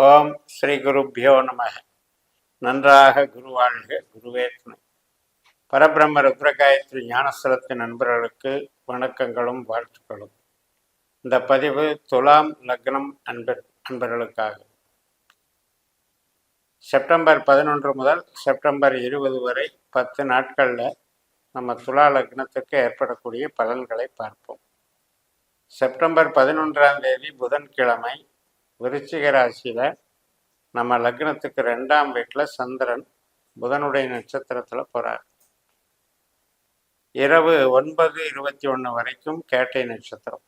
ஓம் ஸ்ரீ குருப்பியோ நம நன்றாக குருவாழ்க குருவே துணை. பரபிரம்ம ருத்ரகாயத்ரி ஞானஸ்தலத்தின் நண்பர்களுக்கு வணக்கங்களும் வாழ்த்துக்களும். இந்த பதிவு துலாம் லக்னம் அன்பர் அன்பர்களுக்காக. செப்டம்பர் பதினொன்று முதல் செப்டம்பர் இருபது வரை பத்து நாட்களில் நம்ம துலா லக்னத்துக்கு ஏற்படக்கூடிய பலன்களை பார்ப்போம். செப்டம்பர் பதினொன்றாம் தேதி புதன்கிழமை விருச்சிக ராசியில் நம்ம லக்னத்துக்கு ரெண்டாம் வீட்டில் சந்திரன் புதனுடைய நட்சத்திரத்தில் போகிறார் இரவு ஒன்பது இருபத்தி ஒன்று வரைக்கும் கேட்டை நட்சத்திரம்.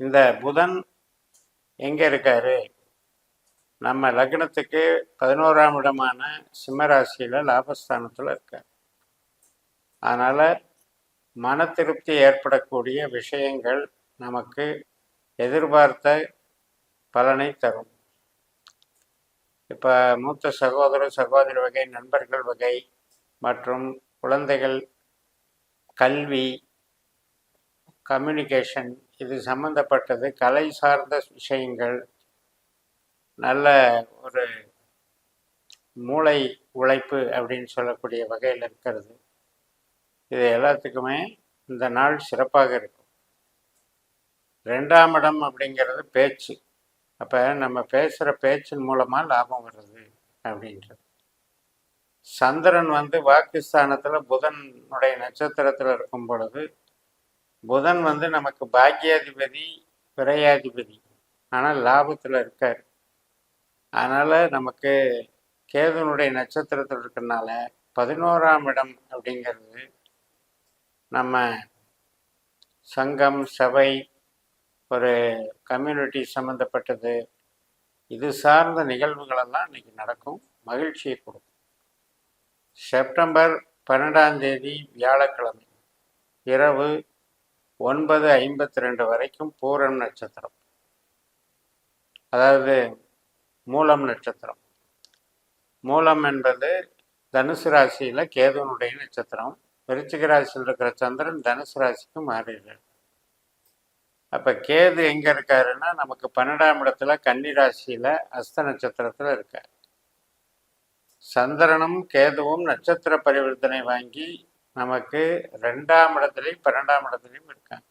இந்த புதன் எங்கே இருக்காரு? நம்ம லக்னத்துக்கு பதினோராம் இடமான சிம்மராசியில் லாபஸ்தானத்தில் இருக்கார். அதனால் மன திருப்தி ஏற்படக்கூடிய விஷயங்கள் நமக்கு எதிர்பார்த்த பலனை தரும். இப்போ மூத்த சகோதர சகோதரி வகை நண்பர்கள் வகை மற்றும் குழந்தைகள் கல்வி கம்யூனிகேஷன் இது சம்பந்தப்பட்டது. கலை சார்ந்த விஷயங்கள் நல்ல ஒரு மூளை உழைப்பு அப்படின்னு சொல்லக்கூடிய வகையில் இருக்கிறது. இது எல்லாத்துக்குமே இந்த நாள் சிறப்பாக இருக்கும். ரெண்டாம் இடம் அப்படிங்கிறது பேச்சு. அப்போ நம்ம பேசுகிற பேச்சின் மூலமாக லாபம் வருது அப்படின்றது. சந்திரன் வந்து வாக்குஸ்தானத்தில் புதனுடைய நட்சத்திரத்தில் இருக்கும் பொழுது புதன் வந்து நமக்கு பாக்கியாதிபதி விரையாதிபதி. ஆனால் லாபத்தில் இருக்கார். அதனால் நமக்கு கேதுனுடைய நட்சத்திரத்தில் இருக்கிறனால பதினோராம் இடம் அப்படிங்கிறது நம்ம சங்கம் சபை ஒரு கம்யூனிட்டி சம்மந்தப்பட்டது இது சார்ந்த நிகழ்வுகளெல்லாம் இன்றைக்கி நடக்கும். மகிழ்ச்சியை கொடுக்கும். செப்டம்பர் பன்னெண்டாம் தேதி வியாழக்கிழமை இரவு ஒன்பது ஐம்பத்தி ரெண்டு வரைக்கும் பூரம் நட்சத்திரம். அதாவது மூலம் நட்சத்திரம். மூலம் என்பது தனுசு ராசியில் கேதுவனுடைய நட்சத்திரம். விருச்சிக ராசியில் இருக்கிற சந்திரன் தனுசு ராசிக்கு மாறிடுறார் அப்போ கேது எங்கே இருக்காருன்னா நமக்கு பன்னெண்டாம் இடத்துல கன்னிராசியில் அஸ்த நட்சத்திரத்தில் இருக்கார். சந்திரனும் கேதுவும் நட்சத்திர பரிவர்த்தனை வாங்கி நமக்கு ரெண்டாம் இடத்துலையும் பன்னெண்டாம் இடத்துலையும் இருக்காங்க.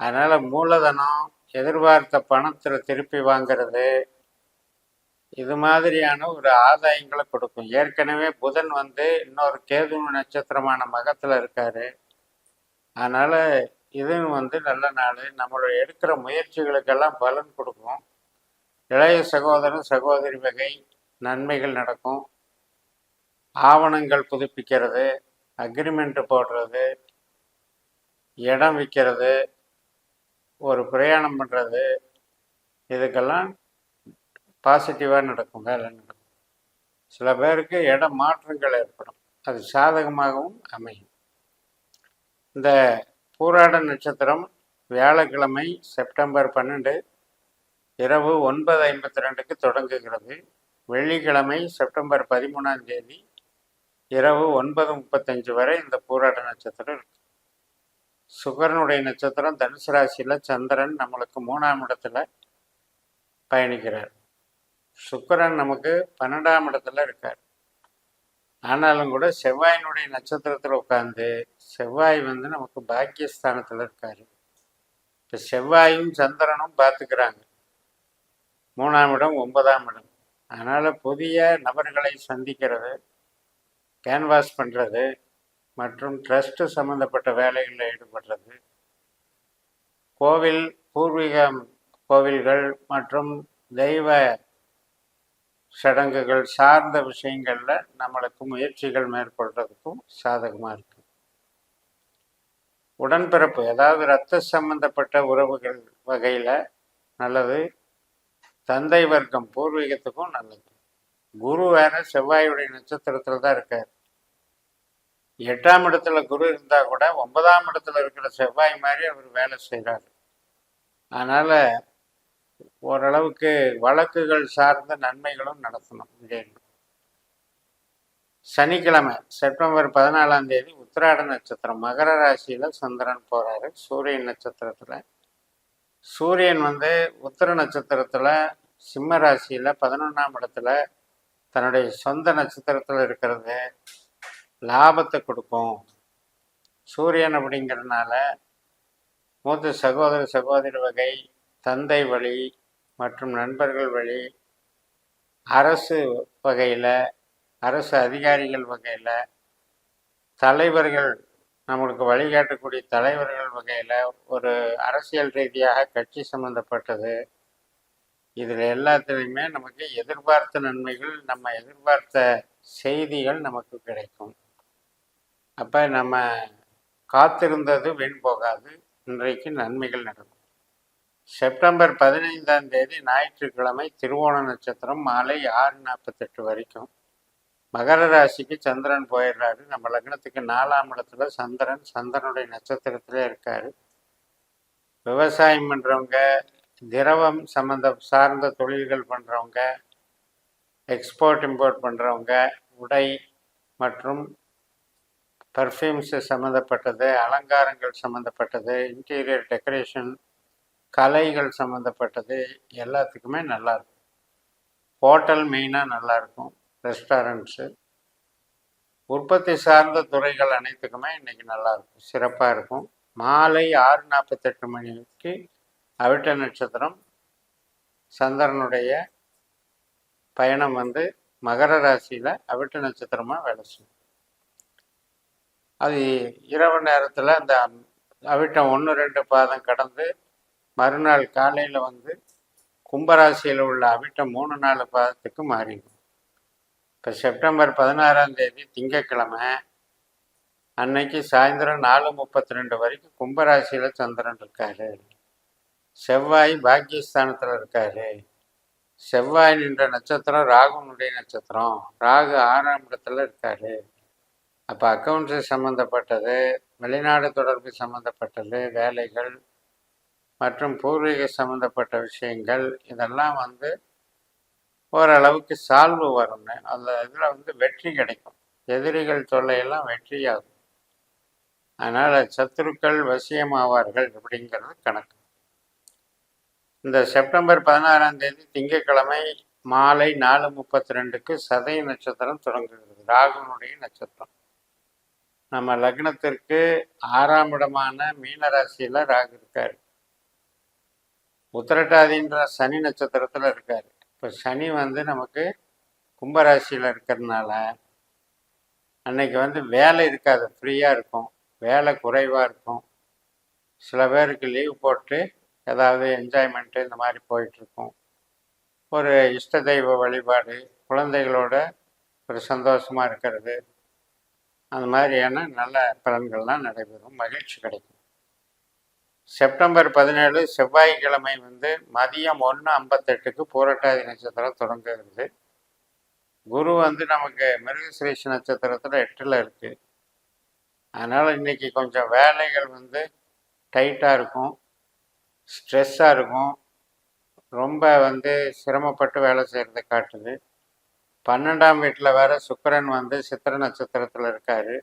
அதனால் மூலதனம் எதிர்பார்த்த பணத்தில் திருப்பி வாங்கிறது இது மாதிரியான ஒரு ஆதாயங்களை கொடுக்கும். ஏற்கனவே புதன் வந்து இன்னொரு கேது நட்சத்திரமான மகத்தில் இருக்காரு. அதனால் இதுவும் வந்து நல்ல நாள். நம்மளுடைய எடுக்கிற முயற்சிகளுக்கெல்லாம் பலன் கொடுக்கும். இளைய சகோதரன் சகோதரி வகை நன்மைகள் நடக்கும். ஆவணங்கள் புதுப்பிக்கிறது அக்ரிமெண்ட் போடுறது இடம் விற்கிறது ஒரு பிரயாணம் பண்ணுறது இதுக்கெல்லாம் பாசிட்டிவாக நடக்கும் வேலை நடக்கும். சில பேருக்கு இடம் மாற்றங்கள் ஏற்படும். அது சாதகமாகவும் அமையும். இந்த பூராட நட்சத்திரம் வியாழக்கிழமை செப்டம்பர் பன்னெண்டு இரவு ஒன்பது ஐம்பத்தி ரெண்டுக்கு தொடங்குகிறது. வெள்ளிக்கிழமை செப்டம்பர் பதிமூணாம் தேதி இரவு ஒன்பது முப்பத்தஞ்சு வரை இந்த பூராட நட்சத்திரம் இருக்கு. சுகரனுடைய நட்சத்திரம் தனுசு ராசியில் சந்திரன் நம்மளுக்கு மூணாம் இடத்துல பயணிக்கிறார். சுக்கரன் நமக்கு பன்னெண்டாம் இடத்துல இருக்கார். ஆனாலும் கூட செவ்வாயினுடைய நட்சத்திரத்தில் உட்காந்து செவ்வாய் வந்து நமக்கு பாக்கியஸ்தானத்தில் இருக்காரு. இப்போ செவ்வாயும் சந்திரனும் பார்த்துக்கிறாங்க. மூணாம் இடம் ஒன்பதாம் இடம். அதனால் புதிய நபர்களை சந்திக்கிறது கேன்வாஸ் பண்ணுறது மற்றும் ட்ரஸ்ட்டு சம்மந்தப்பட்ட வேலைகளில் ஈடுபடுறது. கோவில் பூர்வீகம் கோவில்கள் மற்றும் தெய்வ சடங்குகள் சார்ந்த விஷயங்களில் நம்மளுக்கு முயற்சிகள் மேற்கொள்றதுக்கும் சாதகமாக இருக்கு. உடன்பிறப்பு அதாவது இரத்த சம்பந்தப்பட்ட உறவுகள் வகையில் நல்லது. தந்தை வர்க்கம் பூர்வீகத்துக்கும் நல்லது. குரு வேற செவ்வாயுடைய நட்சத்திரத்தில் தான் இருக்கார். எட்டாம் இடத்துல குரு இருந்தால் கூட ஒன்பதாம் இடத்துல இருக்கிற செவ்வாய் மாதிரி அவர் வேலை செய்கிறார் அதனால் ஓரளவுக்கு வழக்குகள் சார்ந்த நன்மைகளும் நடத்தணும். இங்கே சனிக்கிழமை செப்டம்பர் பதினாலாம் தேதி உத்திராட நட்சத்திரம் மகர ராசியில் சந்திரன் போகிறாரு சூரியன் நட்சத்திரத்தில். சூரியன் வந்து உத்திர நட்சத்திரத்தில் சிம்ம ராசியில் பதினொன்றாம் இடத்துல தன்னுடைய சொந்த நட்சத்திரத்தில் இருக்கிறது லாபத்தை கொடுக்கும். சூரியன் அப்படிங்கிறதுனால மூத்த சகோதர சகோதரி வகை தந்தை வழி மற்றும் நண்பர்கள் வழி அரசு வகையில் அரசு அதிகாரிகள் வகையில் தலைவர்கள் நம்மளுக்கு வழிகாட்டக்கூடிய தலைவர்கள் வகையில் ஒரு அரசியல் ரீதியாக கட்சி சம்மந்தப்பட்டது இதில் எல்லாத்துலேயுமே நமக்கு எதிர்பார்த்த நன்மைகள் நம்ம எதிர்பார்த்த செய்திகள் நமக்கு கிடைக்கும். அப்போ நம்ம காத்திருந்தது வீண் போகாது. இன்றைக்கு நன்மைகள் நடக்கும். செப்டம்பர் பதினைந்தாம் தேதி ஞாயிற்றுக்கிழமை திருவோண நட்சத்திரம் மாலை ஆறு நாற்பத்தெட்டு வரைக்கும். மகர ராசிக்கு சந்திரன் போயிடுறாரு. நம்ம லக்னத்துக்கு நாலாம் இடத்துல சந்திரன் சந்திரனுடைய நட்சத்திரத்திலே இருக்காரு. விவசாயம் பண்ணுறவங்க திரவம் சம்மந்த சார்ந்த தொழில்கள் பண்ணுறவங்க எக்ஸ்போர்ட் இம்போர்ட் பண்ணுறவங்க உடை மற்றும் பர்ஃப்யூம்ஸு சம்மந்தப்பட்டது அலங்காரங்கள் சம்மந்தப்பட்டது இன்டீரியர் டெக்கரேஷன் கலைகள் சம்மந்தப்பட்டது எல்லாத்துக்குமே நல்லாயிருக்கும் ஹோட்டல் மெயினாக நல்லாயிருக்கும் ரெஸ்டாரண்ட்ஸு உற்பத்தி சார்ந்த துறைகள் அனைத்துக்குமே இன்றைக்கி நல்லாயிருக்கும் சிறப்பாக இருக்கும். மாலை ஆறு நாற்பத்தெட்டு மணிக்கு அவிட்ட நட்சத்திரம் சந்திரனுடைய பயணம் வந்து மகர ராசியில் அவிட்ட நட்சத்திரமாக வேலை செய்யும். அது இரவு நேரத்தில் அந்த அவிட்டம் ஒன்று ரெண்டு பாதம் கடந்து மறுநாள் காலையில் வந்து கும்பராசியில் உள்ள அவிட்டம் மூணு நாலு பாதத்துக்கு மாறிடும். இப்போ செப்டம்பர் பதினாறாம் தேதி திங்கக்கிழமை அன்னைக்கு சாயந்தரம் நாலு முப்பத்தி ரெண்டு வரைக்கும் கும்பராசியில் சந்திரன் இருக்காரு. செவ்வாய் பாக்கியஸ்தானத்தில் இருக்காரு. செவ்வாய் நின்ற நட்சத்திரம் ராகுனுடைய நட்சத்திரம். ராகு ஆறாம் இடத்துல இருக்காரு. அப்போ அக்கௌண்ட்ஸு சம்மந்தப்பட்டது வெளிநாடு தொடர்பு சம்மந்தப்பட்டது வேலைகள் மற்றும் பூர்வீக சம்மந்தப்பட்ட விஷயங்கள் இதெல்லாம் வந்து ஓரளவுக்கு சால்வு வரும்னு அந்த இதில் வந்து வெற்றி கிடைக்கும். எதிரிகள் தொல்லையெல்லாம் வெற்றியாகும். அதனால் சத்துருக்கள் வசியமாவார்கள் அப்படிங்கிறது கணக்கு. இந்த செப்டம்பர் பதினாறாம் தேதி திங்கட்கிழமை மாலை நாலு முப்பத்தி ரெண்டுக்கு சதய நட்சத்திரம் தொடங்குகிறது. ராகுனுடைய நட்சத்திரம். நம்ம லக்னத்திற்கு ஆறாம் இடமான மீனராசியில் ராகு இருக்கார். உத்திரட்டாதின்ற சனி நட்சத்திரத்தில் இருக்கார். இப்போ சனி வந்து நமக்கு கும்பராசியில் இருக்கிறதுனால அன்னைக்கு வந்து வேலை இருக்காது. ஃப்ரீயாக இருக்கும். வேலை குறைவாக இருக்கும். சில பேருக்கு லீவ் போட்டு ஏதாவது என்ஜாய்மெண்ட்டு இந்த மாதிரி போயிட்டுருக்கும். ஒரு இஷ்ட தெய்வ வழிபாடு குழந்தைகளோட ஒரு சந்தோஷமாக இருக்கிறது. அந்த மாதிரியான நல்ல பலன்கள்லாம் நடைபெறும். மகிழ்ச்சி கிடைக்கும். செப்டம்பர் பதினேழு செவ்வாய்க்கிழமை வந்து மதியம் ஒன்று ஐம்பத்தெட்டுக்கு பூரட்டாதி நட்சத்திரம் தொடங்குகிறது. குரு வந்து நமக்கு மிருகசிரேஷ நட்சத்திரத்தில் எட்டில் இருக்குது அதனால் இன்றைக்கி கொஞ்சம் வேலைகள் வந்து டைட்டாக இருக்கும். ஸ்ட்ரெஸ்ஸாக இருக்கும். ரொம்ப வந்து சிரமப்பட்டு வேலை செய்கிறத காட்டுது. பன்னெண்டாம் வீட்டில் வேறு சுக்கரன் வந்து சித்திர நட்சத்திரத்தில் இருக்கார்.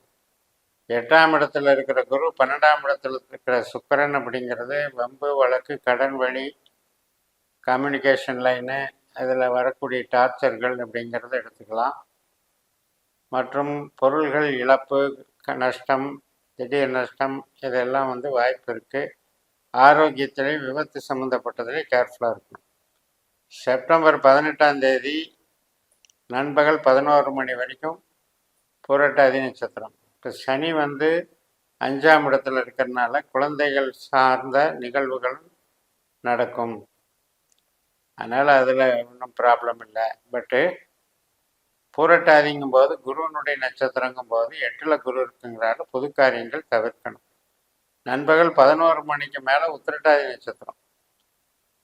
எட்டாம் இடத்துல இருக்கிற குரு பன்னெண்டாம் இடத்துல இருக்கிற சுக்கரன் அப்படிங்கிறது வம்பு வழக்கு கடன் வழி கம்யூனிகேஷன் லைனு அதில் வரக்கூடிய டார்ச்சர்கள் அப்படிங்கிறத எடுத்துக்கலாம். மற்றும் பொருள்கள் இழப்பு நஷ்டம் திடீர் நஷ்டம் இதெல்லாம் வந்து வாய்ப்பு இருக்குது ஆரோக்கியத்திலே விபத்து சம்மந்தப்பட்டதிலே கேர்ஃபுல்லாக இருக்கணும். செப்டம்பர் பதினெட்டாம் தேதி நண்பகல் பதினோரு மணி வரைக்கும் புரட்டாதி நட்சத்திரம். இப்போ சனி வந்து அஞ்சாம் இடத்துல இருக்கிறதுனால குழந்தைகள் சார்ந்த நிகழ்வுகள் நடக்கும். அதனால் அதில் ஒன்றும் ப்ராப்ளம் இல்லை. பட்டு பூரட்டாதிங்கும் போது குருவனுடைய நட்சத்திரங்கும் போது எட்டில் குரு இருக்குங்கிறாரு. புது காரியங்கள் தவிர்க்கணும். நண்பகல் பதினோரு மணிக்கு மேலே உத்திரட்டாதி நட்சத்திரம்.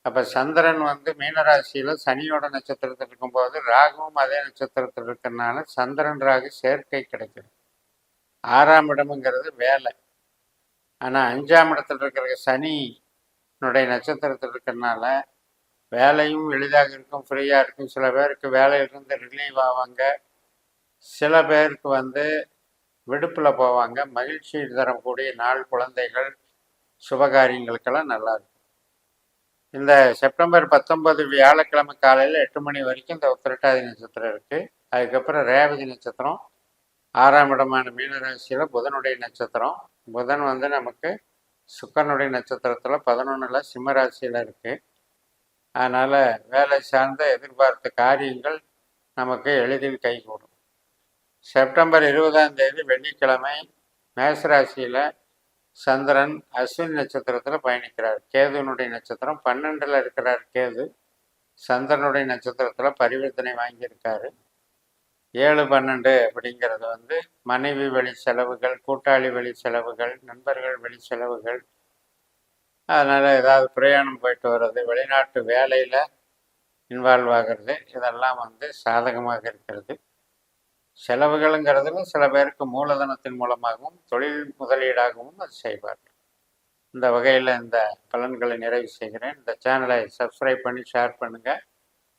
அப்போ சந்திரன் வந்து மீனராசியில் சனியோட நட்சத்திரத்தில் இருக்கும்போது ராகுவும் அதே நட்சத்திரத்தில் இருக்கிறதுனால சந்திரன் ராகு சேர்க்கை கிடைக்குது ஆறாம் இடமுங்கிறது வேலை. ஆனால் அஞ்சாம் இடத்துல இருக்கிற சனினுடைய நட்சத்திரத்தில் இருக்கிறனால வேலையும் எளிதாக இருக்கும் ஃப்ரீயாக இருக்கும். சில பேருக்கு வேலையிலிருந்து ரிலீவ் ஆவாங்க. சில பேருக்கு வந்து விடுப்பில் போவாங்க. மகிழ்ச்சி தரக்கூடிய நாள் குழந்தைகள் சுபகாரியங்களுக்கெல்லாம் நல்லாயிருக்கும் இந்த செப்டம்பர் பத்தொன்பது வியாழக்கிழமை காலையில் எட்டு மணி வரைக்கும் இந்த உத்திரட்டாதி நட்சத்திரம் இருக்குது அதுக்கப்புறம் ரேவதி நட்சத்திரம் ஆறாம் இடமான மீனராசியில் புதனுடைய நட்சத்திரம். புதன் வந்து நமக்கு சுக்கரனுடைய நட்சத்திரத்தில் பதினொன்றில் சிம்மராசியில் இருக்குது அதனால் வேலை சார்ந்த எதிர்பார்த்த காரியங்கள் நமக்கு எளிதில் கைகூடும். செப்டம்பர் இருபதாம் தேதி வெள்ளிக்கிழமை மேசராசியில் சந்திரன் அஸ்வின் நட்சத்திரத்தில் பயணிக்கிறார். கேதுனுடைய நட்சத்திரம் பன்னெண்டில் இருக்கிறார் கேது. சந்திரனுடைய நட்சத்திரத்தில் பரிவர்த்தனை வாங்கியிருக்காரு. ஏழு பன்னெண்டு அப்படிங்கிறது வந்து மனைவி வழி செலவுகள் கூட்டாளி வழி செலவுகள் நண்பர்கள் வழி செலவுகள். அதனால் ஏதாவது பிரயாணம் போயிட்டு வர்றது வெளிநாட்டு வேலையில் இன்வால்வ் ஆகிறது இதெல்லாம் வந்து சாதகமாக இருக்கிறது. செலவுகளுங்கிறதுல சில பேருக்கு மூலதனத்தின் மூலமாகவும் தொழில் முதலீடாகவும் அது செய்வார்கள் இந்த வகையில் இந்த பலன்களை நிறைவு செய்கிறேன். இந்த சேனலை சப்ஸ்கிரைப் பண்ணி ஷேர் பண்ணுங்கள்